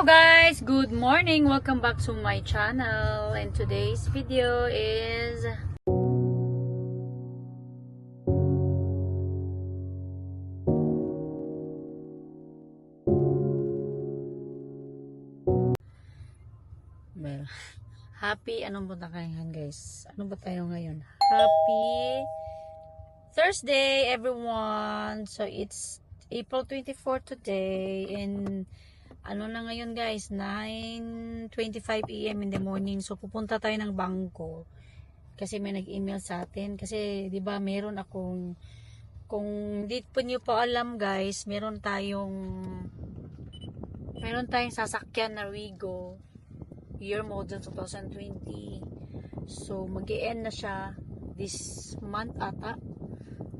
Hello guys! Good morning! Welcome back to my channel. And today's video is... Well, happy, anong punta ngayon guys? Ano ba tayo ngayon? Happy Thursday everyone! So it's April 24 today and ano na ngayon guys? 9.25 am in the morning. So pupunta tayo ng bangko. Kasi may nag-email sa atin. Kasi di ba meron akong kung hindi po niyo pa alam guys meron tayong meron tayong sasakyan na Rigo year model 2020 so mag end na siya this month ata.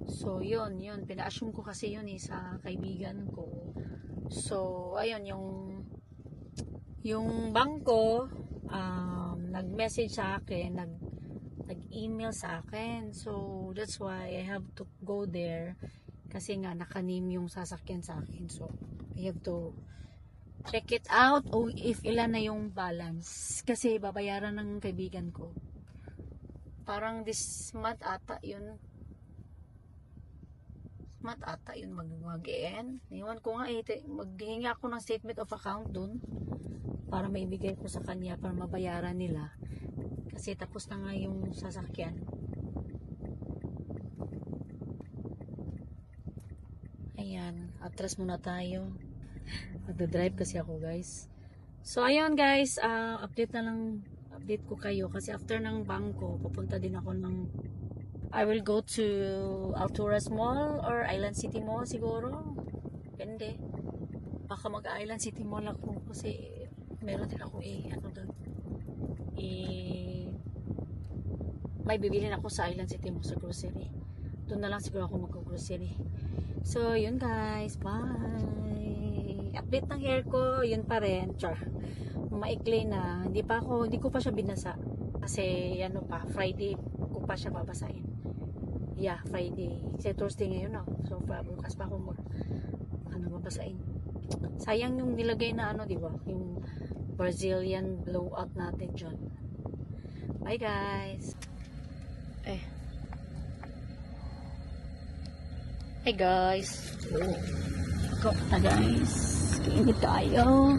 So, yun, yun. Pina-assume ko kasi yun eh, sa kaibigan ko. So, ayun, yung yung bangko, um, nag-message sa akin, nag, nag-email sa akin. So, that's why I have to go there. Kasi nga, nakanim yung sasakyan sa akin. So, I have to check it out o if ilan na yung balance. Kasi, babayaran ng kaibigan ko. Parang this month ata yun mat ata yun mag mag -end. Iwan ko nga eh, maghingi ako ng statement of account dun para maibigay ko sa kanya para mabayaran nila. Kasi tapos na nga yung sasakyan. Ayan, atras muna tayo. Magdadrive kasi ako guys. So ayun guys, ah, update na lang update ko kayo kasi after ng bangko, pupunta din ako ng I will go to Alturas Mall or Island City Mall siguro. Depende. Baka mag-Island City Mall ako kasi meron din ako eh, ano doon. Eh, may bibilin ako sa Island City Mall sa grocery. Doon na lang siguro ako mag-grocery. So, yun guys. Bye! Update ng hair ko, yun pa rin. Char. Maikli na. Hindi pa ako, hindi ko pa siya binasa. Kasi, ano pa, Friday ko pa siya babasahin. Yeah, Friday. Kasi Thursday ngayon no. So, pa, bukas pa ako mag, ano, babasahin. Sayang yung nilagay na ano, di ba? Yung Brazilian blowout natin dyan. Bye guys! Eh. Hey guys! Go na guys! Kainit tayo!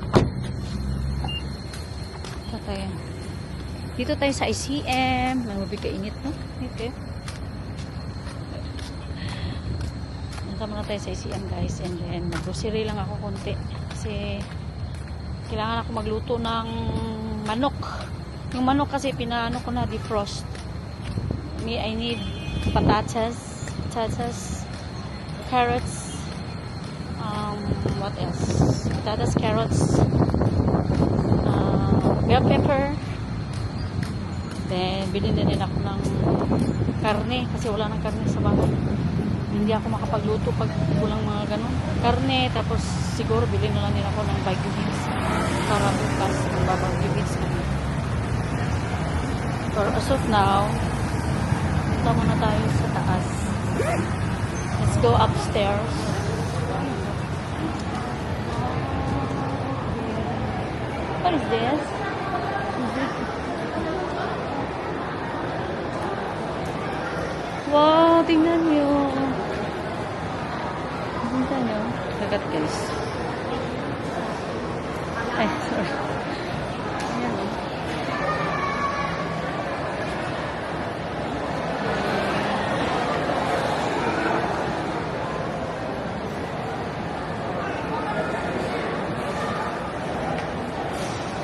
Ito tayo. Dito tayo sa ICM. Nangubig kainit, no? Okay. Punta muna tayo sa ICM guys. And then, grocery lang ako konti. Kasi, kailangan ako magluto ng manok. Yung manok kasi, pinaano ko na defrost. Me, I need patatas, patatas, carrots, um, what else? Patatas, carrots, uh, bell pepper, Then, bilhin din ako ng karne kasi wala nang karne sa bahay. Hindi ako makapagluto pag kulang mga ganun. Karne, tapos siguro bilhin na lang din ako ng Baguio beans para bukas magbabagyo beans kami. For as of now, punta muna tayo sa taas. Let's go upstairs. What is this? Wow, tingnan nyo. Tingnan nyo. Lagat guys. Ay, sorry. Ayan o.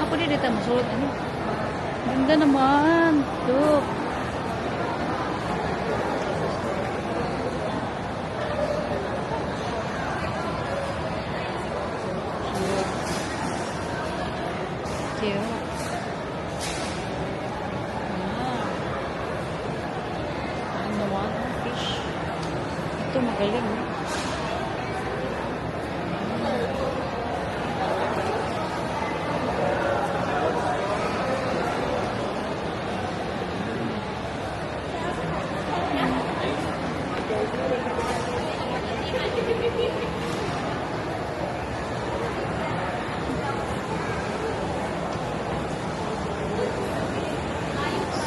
Ako dito masuot. Ano? Ganda naman. Galing.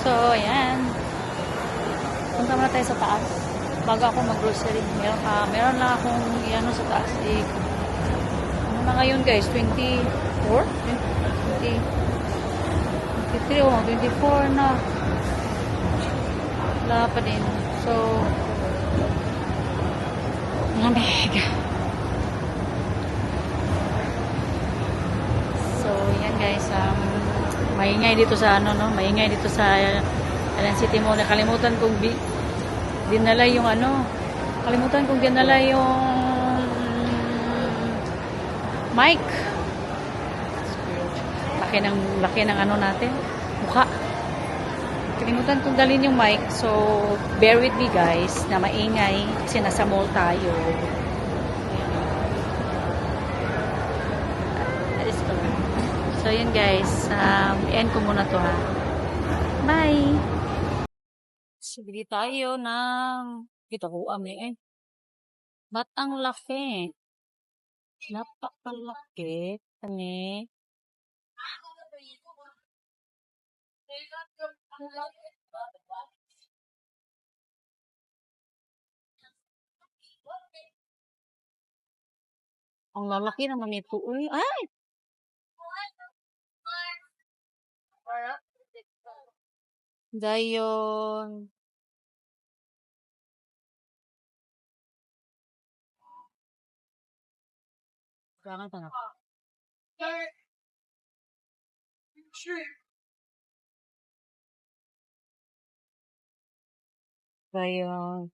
So, ayan. Punta muna tayo sa taas. Bago ako mag-grocery. Meron, ah, meron lang akong ano sa taas. Eh, ano na ngayon guys? 24? 20, 23 oh, 24 na. Wala pa din. So, lamig. So, yan guys. Um, maingay dito sa ano, no? Maingay dito sa Alan City Mall. Nakalimutan kong dinala yung ano. Kalimutan kong dinala yung mic. Laki ng, laki ng ano natin. Mukha. Kalimutan kong dalhin yung mic. So, bear with me guys na maingay kasi nasa mall tayo. So, yun guys. Um, end ko muna to ha. Bye! Bili tayo ng... Kita ko ami eh. Ba't ang laki? Napakalaki. Kani. Ang lalaki naman ito. Uy, ay! Dayon. Kailangan pa na. Dayon.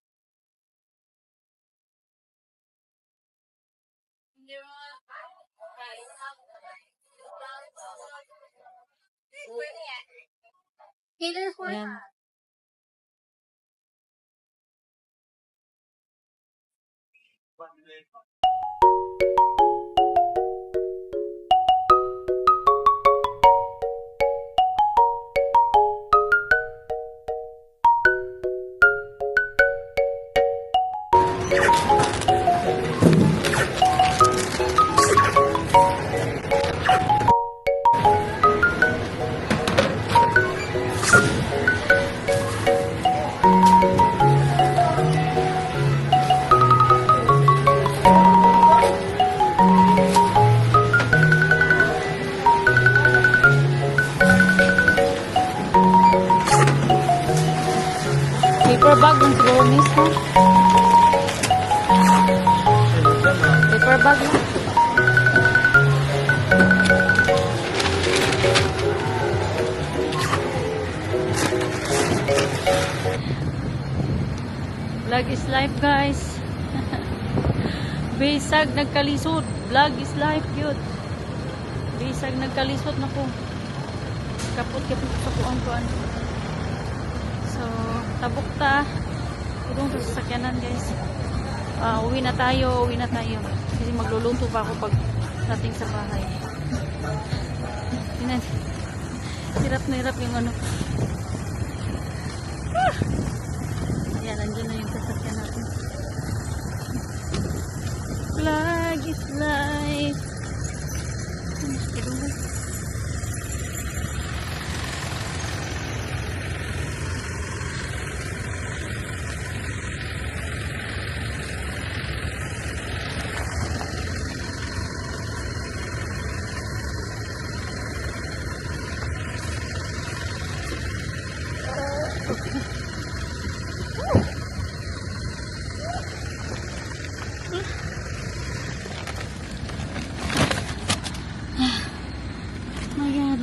Ayan. Paper bag ng promise ha? Paper bag lang. Vlog is life guys. Bisag nagkalisod. Vlog is life yun. Bisag nagkalisod na ko. Kapot-kapot sa kuan-kuan. So, tabok ta. Tulong sa sasakyanan guys. Ah, uwi na tayo, uwi na tayo. Kasi maglulunto pa ako pag dating sa bahay. Tingnan. Hirap na hirap yung ano. Ah! Ayan, andyan na yung sasakyan natin. Flag is life. Ano, tulungan. my God.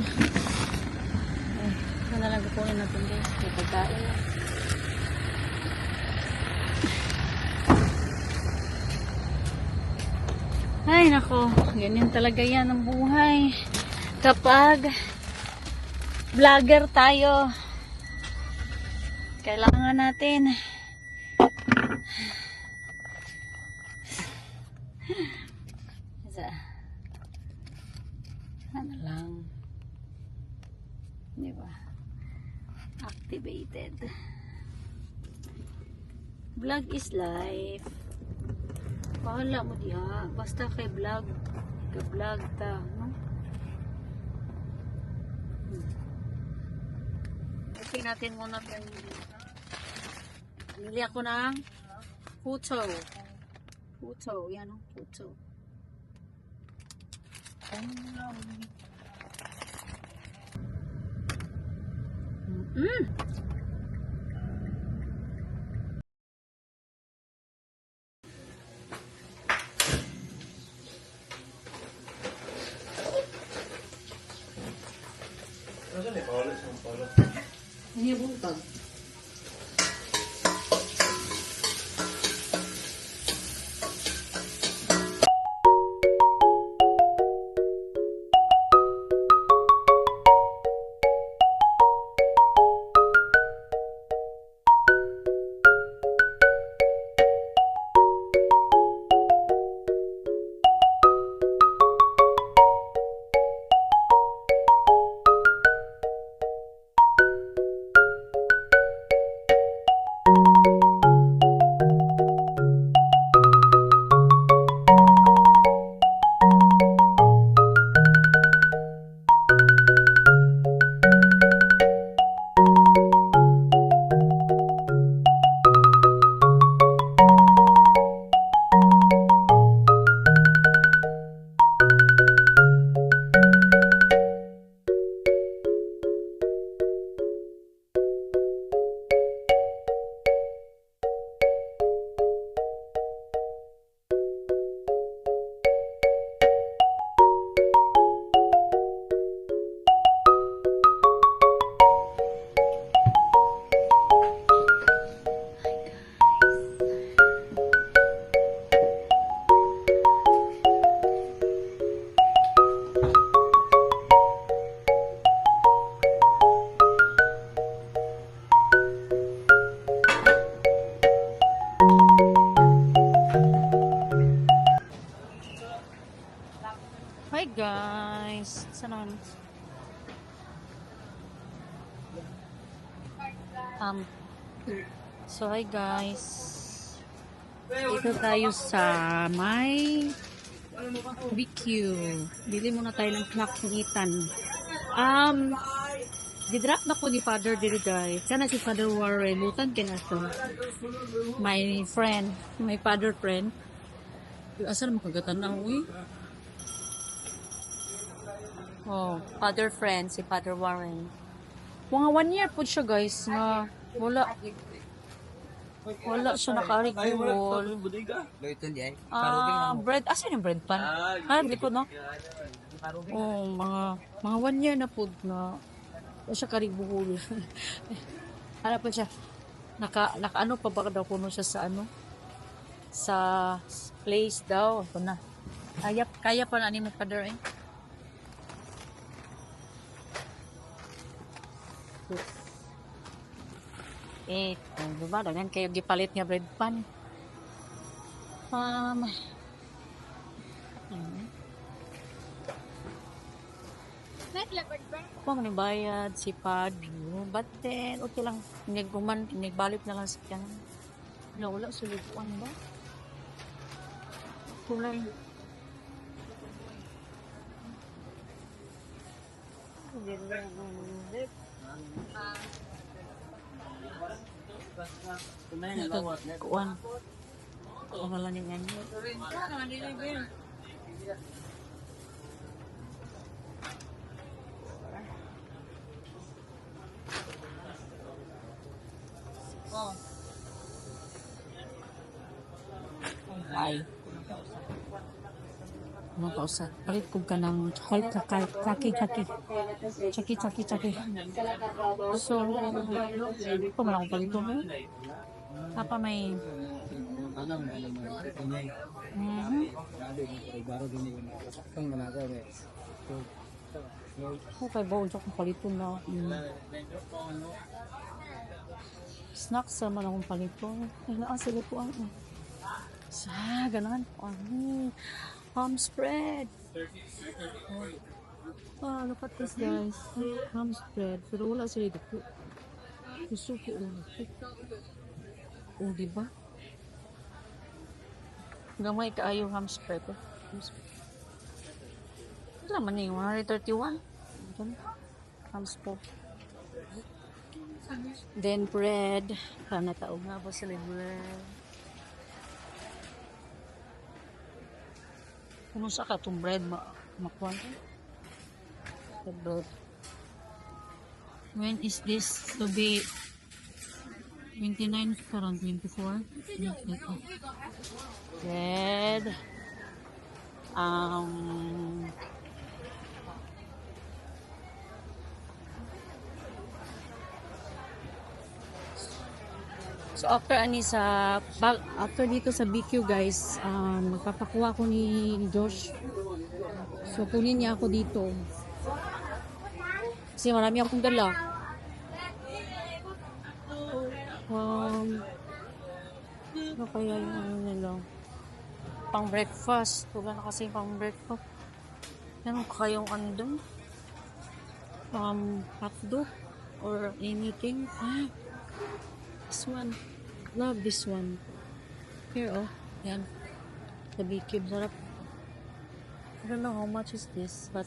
Eh, ito na lang kukunin natin guys. May pagkain na. Ay, nako. Ganyan talaga yan ang buhay. Kapag vlogger tayo, kailangan natin Isa. Ano lang. Di ba? Activated. Vlog is life. Bahala mo diha. Basta kay vlog. Kay vlog ta. No? Hmm. Okay natin muna yung Bili ako ng puto. Puto. Yan o, puto. Mm. не было так. Tayo sa may BQ. Bili muna tayo ng kinakitan. Um, Didrop na ko ni Father dito guys. Sana si Father Warren. Butan kina to. My friend. My father friend. Asa naman kagatan na uy? Oh, father friend, si Father Warren. Mga one year po siya guys na wala wala siya nakarigol. Ito di ay. Ah, bread, asa yung bread pan? Ah, di po no? Oh, mga mga one year na po na wala siya karigol. ano po siya? Naka, naka ano pa ba daw kuno siya sa ano? Sa place daw. Ito na. Kaya, kaya pa na ni mo father eh. Eh, oh, diba? Dagan kayo gipalit nga bread pan. Um, man yung bayad, si Padro. But then, okay lang. Nagguman, nagbalik na lang sa kanya. Wala, wala, sulubuan ba? Kulay. Kuan. Kuan lang ni nganyo. Oh. Ay. Ano ka usa? Palit ko ka ng health kaki kaki kaki. Chaki chaki chaki. So, ko man ako palito mo. Apa may. Mhm. Baro din yun. Kung managaw eh. So, Ko kay bawo sa kong palito na. Mm. Snacks sa man akong palito. Ay, naa sila po ang... Sa, ganan. Ano? Ham spread. Ah, look at this guys. Ham spread. Pero wala sila dito. Ko ulo. Oh, di ba? Gamay kaayo ham spread. Ham spread. Wala man yung 131. Diyan. Ham spread. Then bread. Kana taong nga po sila bread. Kung sa ka itong bread ma makuha ko? The. When is this to be 29 parang 24? Ito. Bread. Um, So after ani sa bag, after dito sa BQ guys, um, magpapakuha ko ni Josh. So kunin niya ako dito. Kasi marami akong dala. Um, ano kaya yung ano nila? Pang breakfast. Wala na kasi pang breakfast. Ano kayong ano doon? Um, hotdog or anything. Ah, This one. Love this one. Here, oh. Yan. The cube. Sarap. I don't know how much is this, but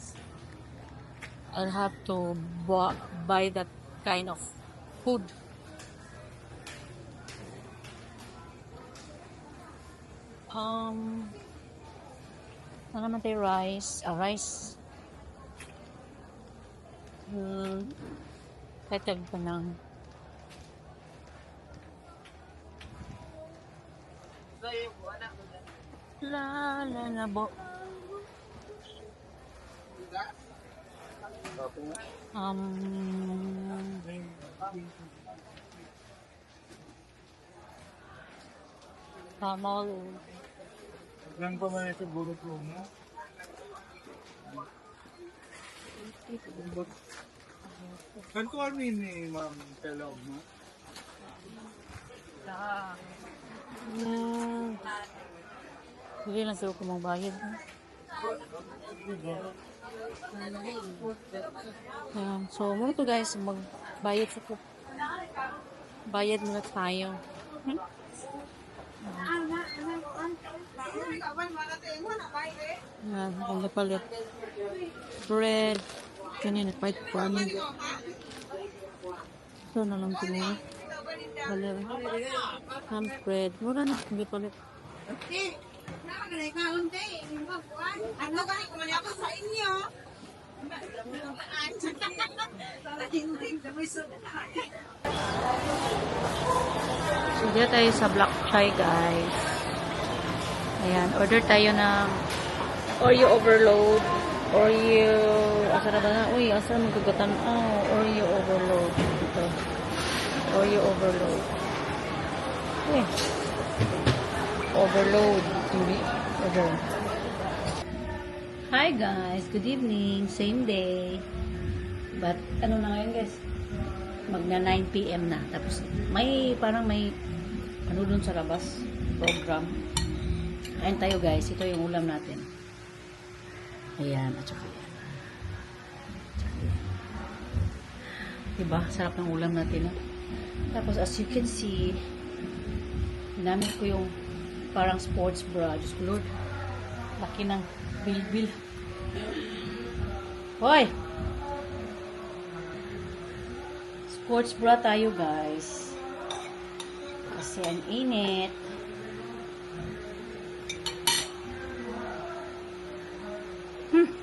I'll have to buy that kind of food. Um, ano naman tayo rice? Ah, rice. Hmm. Tatag pa ng La la la bo. Um, Tamol. Lang pa man ito ko mo. Kan ko amin ni ma'am telaw mo. Hindi lang sila kung magbayad. Ayan. So, muna to guys, magbayad sa. Bayad muna tayo. Hmm? Ayan, ang napalit. Bread. Kanina, fight for me. Ito na lang pinili. Balir. Ham bread. Mura na. Hindi palit. Ano ba kung ako sa inyo? So, dito tayo sa Black Chai, guys. Ayan, order tayo ng Oreo overload. Oreo, asa na ba na? Uy, asa na magkagatan? Oh, Oreo overload. Ito. Oreo overload. Uy. Overload. Hindi. Order. Hi guys, good evening. Same day. But, ano na ngayon guys? magna 9 p.m. na. Tapos may parang may ano dun sa labas program. Kain tayo guys. Ito yung ulam natin. Ayan. At saka yan. Diba? Sarap ng ulam natin. No? Tapos as you can see, ginamit ko yung parang sports bra. Diyos ko Lord. Laki ng bilbil. Hoy! Sports bra tayo, guys. Kasi ang init. Hmm.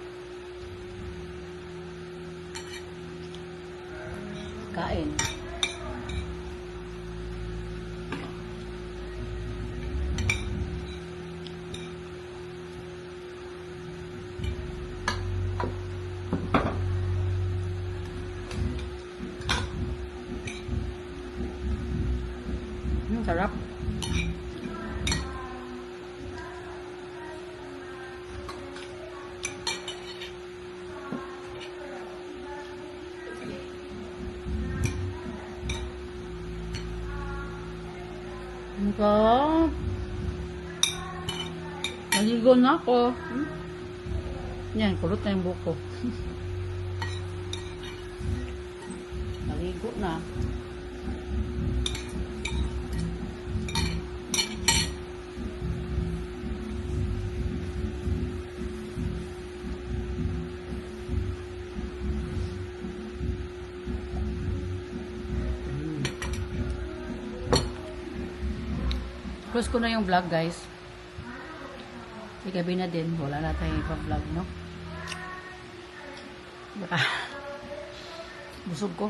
Kain. Hmm, Ang sarap. Naligo na ako. Hmm? Yan, kulot na yung buko. Naligo na. Close ko na yung vlog, guys. Di gabi na din. Wala na tayong ipa-vlog, no? Baka. Busog ko.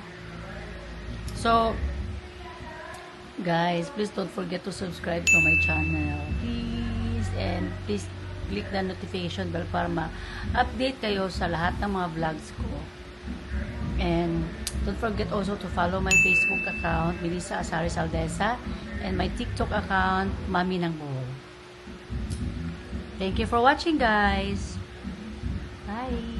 So, guys, please don't forget to subscribe to my channel. Please. And please click the notification bell para ma-update kayo sa lahat ng mga vlogs ko. And don't forget also to follow my Facebook account, Melissa Asari Saldesa, and my TikTok account, Mami ng Buhol. Thank you for watching, guys. Bye.